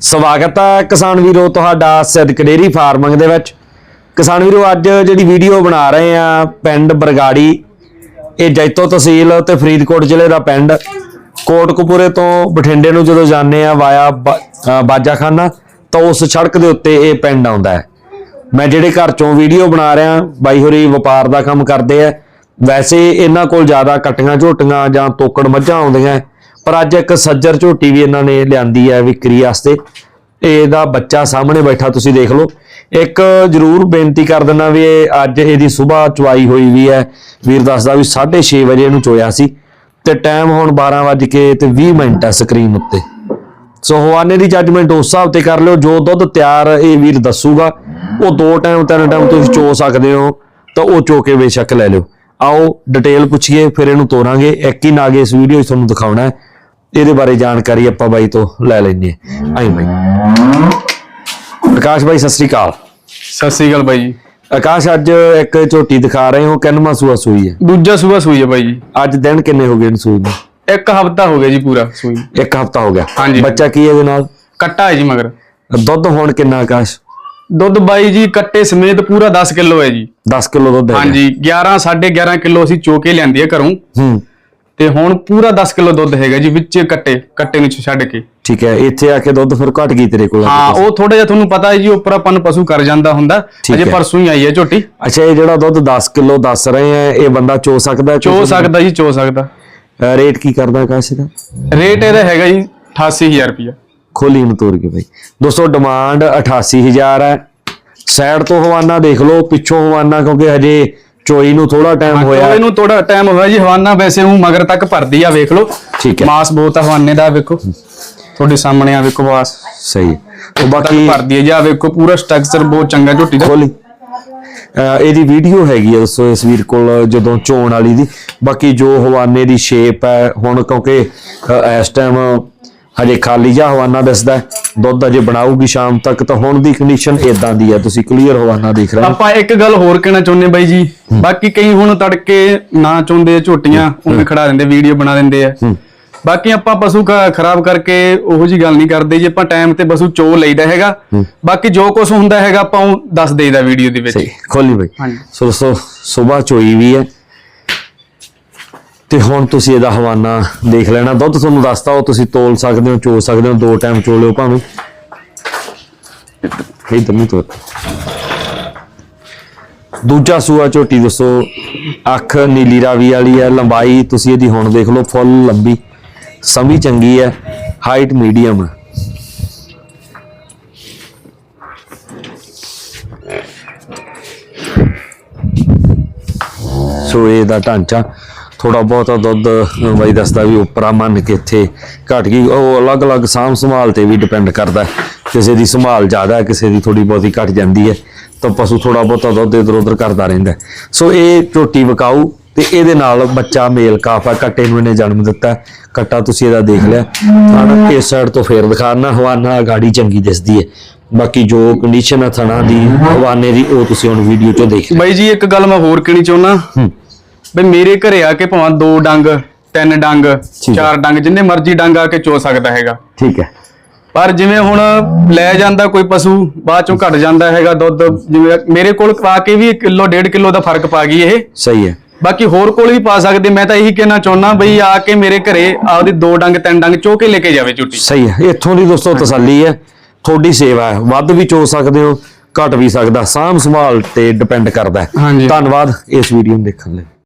ਸਵਾਗਤ ਹੈ ਕਿਸਾਨ ਵੀਰੋ ਤੁਹਾਡਾ ਸਿੱਧਕ ਡੇਰੀ ਫਾਰਮਿੰਗ ਦੇ ਵਿੱਚ। ਕਿਸਾਨ ਵੀਰੋ, ਅੱਜ ਜਿਹੜੀ ਵੀਡੀਓ ਬਣਾ ਰਹੇ ਆ ਪਿੰਡ ਬਰਗਾੜੀ, ਇਹ ਜੈਤੋ ਤਹਿਸੀਲ ਤੇ ਫਰੀਦਕੋਟ ਜ਼ਿਲ੍ਹੇ ਦਾ ਪਿੰਡ। ਕੋਟਕਪੂਰੇ ਤੋਂ ਬਠਿੰਡੇ ਨੂੰ ਜਦੋਂ ਜਾਂਦੇ ਆ ਵਾਇਆ ਬਾਜਾਖਾਨਾ, ਤਾਂ ਉਸ ਸੜਕ ਦੇ ਉੱਤੇ ਇਹ ਪਿੰਡ ਆਉਂਦਾ ਹੈ। ਮੈਂ ਜਿਹੜੇ ਘਰ ਚੋਂ ਵੀਡੀਓ ਬਣਾ ਰਿਹਾ, ਬਾਈ ਹੋਰੀ ਵਪਾਰ ਦਾ ਕੰਮ ਕਰਦੇ ਆ, ਵੈਸੇ ਇਹਨਾਂ ਕੋਲ ਜ਼ਿਆਦਾ ਕਟੀਆਂ ਝੋਟੀਆਂ ਜਾਂ ਤੋਕੜ ਮੱਝਾਂ ਆਉਂਦੀਆਂ। ਪਰ ਅੱਜ ਇੱਕ ਸੱਜਰ ਝੋਟੀ ਵੀ ਇਹਨਾਂ ਨੇ ਲਿਆਂਦੀ ਹੈ ਵਿਕਰੀ ਵਾਸਤੇ। ਇਹਦਾ ਬੱਚਾ ਸਾਹਮਣੇ ਬੈਠਾ, ਤੁਸੀਂ ਦੇਖ ਲਓ। ਇੱਕ ਜ਼ਰੂਰ ਬੇਨਤੀ ਕਰ ਦਿੰਦਾ ਵੀ ਇਹ ਅੱਜ ਇਹਦੀ ਸਵੇਰ ਚੁਆਈ ਹੋਈ ਵੀ ਹੈ। ਵੀਰ ਦੱਸਦਾ ਵੀ 6:30 ਵਜੇ ਇਹਨੂੰ ਚੋਇਆ ਸੀ ਤੇ ਟਾਈਮ ਹੁਣ 12 ਵੱਜ ਕੇ ਤੇ 20 ਮਿੰਟ ਹੈ ਸਕਰੀਨ ਉੱਤੇ। ਸੋ ਹਵਾਨੇ ਦੀ ਜੱਜਮੈਂਟ ਉਸ ਹਿਸਾਬ ਤੇ ਕਰ ਲਿਓ, ਜੋ ਦੁੱਧ ਤਿਆਰ ਇਹ ਵੀਰ ਦੱਸੂਗਾ, ਉਹ ਦੋ ਟਾਈਮ ਤਿੰਨ ਟਾਈਮ ਤੁਸੀਂ ਚੋ ਸਕਦੇ ਹੋ, ਤਾਂ ਉਹ ਚੋ ਕੇ ਬੇਸ਼ੱਕ ਲੈ ਲਿਓ। ਆਓ ਡਿਟੇਲ ਪੁੱਛੀਏ, ਫਿਰ ਇਹਨੂੰ ਤੋਰਾਂਗੇ। ਇੱਕ ਹੀ ਨਾਗੇ ਇਸ ਵੀਡੀਓ 'ਚ ਤੁਹਾਨੂੰ ਦਿਖਾਉਣਾ ਹੈ। ਇਹਦੇ ਬਾਰੇ ਜਾਣਕਾਰੀ ਆਪਾਂ ਬਾਈ ਤੋਂ ਲੈ ਲੈਣੀ ਹੈ। ਆਈ ਬਾਈ। ਆਕਾਸ਼ ਬਾਈ ਸਤਿ ਸ੍ਰੀ ਅਕਾਲ। ਸਤਿ ਸ੍ਰੀ ਅਕਾਲ ਬਾਈ ਜੀ। ਆਕਾਸ਼ ਅੱਜ ਇੱਕ ਝੋਟੀ ਦਿਖਾ ਰਹੇ ਹੋ ਕਿੰਨਵਾਂ ਸੂਆ ਸੂਈ ਹੈ? ਦੂਜਾ ਸੂਆ ਸੂਈ ਹੈ ਬਾਈ ਜੀ। ਅੱਜ ਦਿਨ ਕਿੰਨੇ ਹੋ ਗਏ ਸੂਈ ਨੂੰ? ਇੱਕ ਹਫਤਾ ਹੋ ਗਿਆ ਜੀ ਪੂਰਾ ਸੂਈ ਇੱਕ ਹਫਤਾ ਹੋ ਗਿਆ। ਹਾਂਜੀ। ਬੱਚਾ ਕੀ ਹੈ ਇਹਦੇ ਨਾਲ? ਕੱਟਾ ਹੈ ਜੀ ਮਗਰ। ਦੁੱਧ ਹੁਣ ਕਿੰਨਾ ਆਕਾਸ਼? ਦੁੱਧ ਬਾਈ ਜੀ ਕੱਟੇ ਸਮੇਤ ਪੂਰਾ 10 ਕਿਲੋ ਹੈ ਜੀ। 10 ਕਿਲੋ ਦੁੱਧ ਹੈ। ਹਾਂਜੀ 11 11.5 ਕਿਲੋ ਅਸੀਂ ਚੋ ਕੇ ਲਿਆਂਦੀ ਹੈ ਘਰੋਂ। ਹੂੰ। ਤੇ ਹੁਣ ਪੂਰਾ 10 ਕਿਲੋ ਦੁੱਧ ਹੈਗਾ ਜੀ ਵਿੱਚ ਕੱਟੇ ਕੱਟੇ ਨੂੰ ਛੱਡ ਕੇ। ਠੀਕ ਹੈ ਇੱਥੇ ਆ ਕੇ ਦੁੱਧ ਫਿਰ ਘਟ ਗਈ ਤੇਰੇ ਕੋਲ? ਹਾਂ ਉਹ ਥੋੜਾ ਜਿਹਾ ਤੁਹਾਨੂੰ ਪਤਾ ਹੈ ਜੀ ਉੱਪਰ ਆਪਾਂ ਨੂੰ ਪਸ਼ੂ ਕਰ ਜਾਂਦਾ ਹੁੰਦਾ। ਅਜੇ। ਪਰਸੋਂ ਹੀ ਆਈ ਹੈ ਝੋਟੀ। ਅੱਛਾ ਇਹ ਜਿਹੜਾ ਦੁੱਧ 10 ਕਿਲੋ ਦੱਸ ਰਹੇ ਆ ਇਹ ਬੰਦਾ ਚੋ ਸਕਦਾ ਚੋ ਸਕਦਾ ਜੀ ਚੋ ਸਕਦਾ। ਰੇਟ ਕੀ ਕਰਦਾ ਆਕਾਸ਼ ਦਾ ਰੇਟ ਇਹਦਾ ਹੈਗਾ ਜੀ 88000 ਰੁਪਇਆ ਖੋਲੀ ਨੂੰ ਤੋੜ ਕੇ ਬਾਈ। ਦੋਸਤੋ ਡਿਮਾਂਡ 88000 ਹੈ। ਸਾਈਡ ਤੋਂ ਹਵਾਨਾ ਦੇਖ ਲਓ ਪਿੱਛੋਂ ਹਵਾਨਾ ਕਿਉਂਕਿ ਹਜੇ ਚੋਈ ਨੂੰ ਥੋੜਾ ਟਾਈਮ ਹੋਇਆ। ਇਹਨੂੰ ਥੋੜਾ ਟਾਈਮ ਹੋਇਆ ਜੀ ਹਵਾਨਾ ਵੈਸੇ ਉਹ ਮਗਰ ਤੱਕ ਭਰਦੀ ਆ ਵੇਖ ਲਓ। ਠੀਕ ਹੈ। ਮਾਸ ਬਹੁਤ ਆ ਹਵਾਨੇ ਦਾ ਵੇਖੋ। ਤੁਹਾਡੇ ਸਾਹਮਣੇ ਆ ਵੇਖੋ ਮਾਸ। ਸਹੀ। ਉਹ ਬਾਕੀ ਭਰਦੀ ਹੈ ਜੀ ਆ ਵੇਖੋ ਪੂਰਾ ਸਟਰਕਚਰ ਬਹੁਤ ਚੰਗਾ ਝੋਟੀ ਦਾ। ਖੋਲੀ। ਇਹਦੀ ਵੀਡੀਓ ਹੈਗੀ ਆ ਦੋਸਤੋ ਇਸ ਵੀਰ ਕੋਲ ਜਦੋਂ ਚੋਣ ਵਾਲੀ ਦੀ। ਬਾਕੀ ਜੋ ਹਵਾਨੇ ਦੀ ਸ਼ੇਪ ਹੈ ਹੁਣ ਕਿਉਂਕਿ ਇਸ ਟਾਈਮ ਹਜੇ ਖਾਲੀ ਜਿਹਾ ਹਵਾਨਾ ਦਿਸਦਾ ਹੈ। ਦੁੱਧ ਅਜੇ ਬਣਾਊਗੀ ਸ਼ਾਮ ਤੱਕ ਤਾਂ ਹੁਣ ਦੀ ਕੰਡੀਸ਼ਨ ਇਦਾਂ ਦੀ ਹੈ। ਤੁਸੀਂ ਕਲੀਅਰ ਹਵਾਨਾ ਦੇਖ ਰਹੇ ਹੋ। ਆਪਾਂ ਇੱਕ ਗੱਲ ਹੋਰ ਕਹਿਣਾ ਚਾਹੁੰਦੇ ਬਾਈ ਜੀ। ਬਾਕੀ ਕਈ ਹੁਣ ਤੜਕੇ ਨਾ ਚਾਹੁੰਦੇ ਝੋਟੀਆਂ ਉਵੇਂ ਖੜਾ ਦਿੰਦੇ ਵੀਡੀਓ ਬਣਾ ਦਿੰਦੇ ਆ। ਬਾਕੀ ਆਪਾਂ ਪਸ਼ੂ ਖ- ਖਰਾਬ ਕਰਕੇ ਉਹੋ ਜੀ ਗੱਲ ਨਹੀਂ ਕਰਦੇ ਜੀ। ਆਪਾਂ ਟਾਈਮ ਤੇ ਪਸ਼ੂ ਚੋ ਲਈਦਾ ਹੈਗਾ। ਬਾਕੀ ਜੋ ਕੁਝ ਹੁੰਦਾ ਹੈਗਾ ਆਪਾਂ ਉਹ ਦੱਸ ਦੇਈਦਾ ਵੀਡੀਓ ਦੇ ਵਿੱਚ। ਸਹੀ। ਖੋਲੀ ਬਈ। ਹਾਂਜੀ। ਸੋ ਦੋਸਤੋ ਸਵੇਰ ਚੋਈ ਵੀ ਹੈ। ਤੇ ਹੁਣ ਤੁਸੀਂ ਇਹਦਾ ਹਵਾਨਾ ਦੇਖ ਲੈਣਾ। ਦੁੱਧ ਤੁਹਾਨੂੰ ਦੱਸਤਾ, ਉਹ ਤੁਸੀਂ ਤੋਲ ਸਕਦੇ ਹੋ, ਚੋ ਸਕਦੇ ਹੋ, ਦੋ ਟਾਈਮ ਚੋ ਲਿਓ ਭਾਵੇਂ। ਇਧਰ ਨਹੀਂ ਤੋਰ ਦੂਜਾ ਸੂਆ ਝੋਟੀ ਦੱਸੋ, ਅੱਖ ਨੀਲੀ ਰਾਵੀ ਵਾਲੀ ਹੈ, ਲੰਬਾਈ ਤੁਸੀਂ ਇਹਦੀ ਹੁਣ ਦੇਖ ਲਓ, ਫੁੱਲ ਲੰਬੀ, ਸਮੀ ਚੰਗੀ ਹੈ ਹਾਈਟ ਮੀਡੀਅਮ ਹੈ। ਸੋ ਇਹਦਾ ਢਾਂਚਾ। ਥੋੜਾ ਬਹੁਤਾ ਦੁੱਧ ਬਾਈ ਦੱਸਦਾ ਵੀ ਉਪਰਾ ਮੰਨ ਕੇ ਇੱਥੇ ਘਟ ਗਈ। ਉਹ ਅਲੱਗ-ਅਲੱਗ ਸਾਂਭ ਸੰਭਾਲ ਤੇ ਵੀ ਡਿਪੈਂਡ ਕਰਦਾ। ਕਿਸੇ ਦੀ ਸੰਭਾਲ ਜ਼ਿਆਦਾ ਕਿਸੇ ਦੀ ਥੋੜੀ ਬਹੁਤੀ ਘਟ ਜਾਂਦੀ ਹੈ। ਤਾਂ ਪਸ਼ੂ ਥੋੜਾ ਬਹੁਤਾ ਦੁੱਧ ਇਧਰ ਉਧਰ ਕਰਦਾ ਰਹਿੰਦਾ। ਸੋ ਇਹ ਝੋਟੀ ਵਿਕਾਊ ਤੇ ਇਹਦੇ ਨਾਲ ਬੱਚਾ ਮੇਲ ਕਾਫਾ ਕੱਟੇ ਨੂੰ ਇਹਨੇ ਜਨਮ ਦਿੱਤਾ। ਕੱਟਾ ਤੁਸੀਂ ਇਹਦਾ ਦੇਖ ਲਿਆ। ਥਣ ਇਸ ਸਾਈਡ ਤੋਂ ਫੇਰ ਦਿਖਾਣਾ ਹਵਾਨਾ ਗਾੜੀ ਚੰਗੀ ਦਿਸਦੀ ਹੈ। ਬਾਕੀ ਜੋ ਕੰਡੀਸ਼ਨ ਹੈ ਥਣਾ ਦੀ ਹਵਾਨੇ ਦੀ ਉਹ ਤੁਸੀਂ ਹੁਣ ਵੀਡੀਓ 'ਚ ਦੇਖ ਬਾਈ ਜੀ ਇੱਕ ਗੱਲ ਮੈਂ ਹੋਰ ਕਹਿਣੀ ਚਾਹੁੰਦਾ। ਹੂੰ। ਬਈ ਮੇਰੇ ਘਰੇ ਆ ਕੇ ਭਾਵੇਂ ਦੋ ਡੰਗ ਤਿੰਨ ਡੰਗ। ਚਾਰ ਡੰਗ ਜਿੰਨੇ ਮਰਜ਼ੀ ਡੰਗ ਆ ਕੇ ਚੋ ਸਕਦਾ ਹੈਗਾ। ਠੀਕ ਹੈ। ਪਰ ਜਿਵੇਂ ਹੁਣ ਲੈ ਜਾਂਦਾ ਕੋਈ ਪਸ਼ੂ ਬਾਅਦ ਚੋਂ ਘਟ ਜਾਂਦਾ ਹੈਗਾ ਦੁੱਧ ਜਿਵੇਂ ਮੇਰੇ ਕੋਲ ਆ ਕੇ ਵੀ ਕਿਲੋ ਡੇਢ ਕਿਲੋ ਦਾ ਫ਼ਰਕ ਪਾ ਗਈ ਇਹ। ਸਹੀ ਹੈ। ਬਾਕੀ ਹੋਰ ਕੋਲ ਵੀ ਪਾ ਸਕਦੇ ਮੈਂ ਤਾਂ ਇਹੀ ਕਹਿਣਾ ਚਾਹੁੰਦਾ ਬਈ ਆ ਕੇ ਮੇਰੇ ਘਰੇ ਆਪਦੀ ਦੋ ਡੰਗ ਤਿੰਨ ਡੰਗ ਚੋ ਕੇ ਲੈ ਕੇ ਜਾਵੇ ਝੂਟੀ ਸਹੀ ਹੈ। ਇੱਥੋਂ ਦੀ ਦੋਸਤੋ ਤਸੱਲੀ ਹੈ। ਤੁਹਾਡੀ ਸੇਵਾ ਹੈ। ਵੱਧ ਵੀ ਚੋ ਸਕਦੇ ਹੋ ਘਟ ਵੀ ਸਕਦਾ। ਸਾਂਭ ਸੰਭਾਲ ਤੇ ਡਿਪੈਂਡ ਕਰਦਾ ਹੈ। ਹਾਂਜੀ। ਧੰਨਵਾਦ ਇਸ ਵੀਡੀਓ ਨੂੰ ਦੇਖਣ ਲਈ।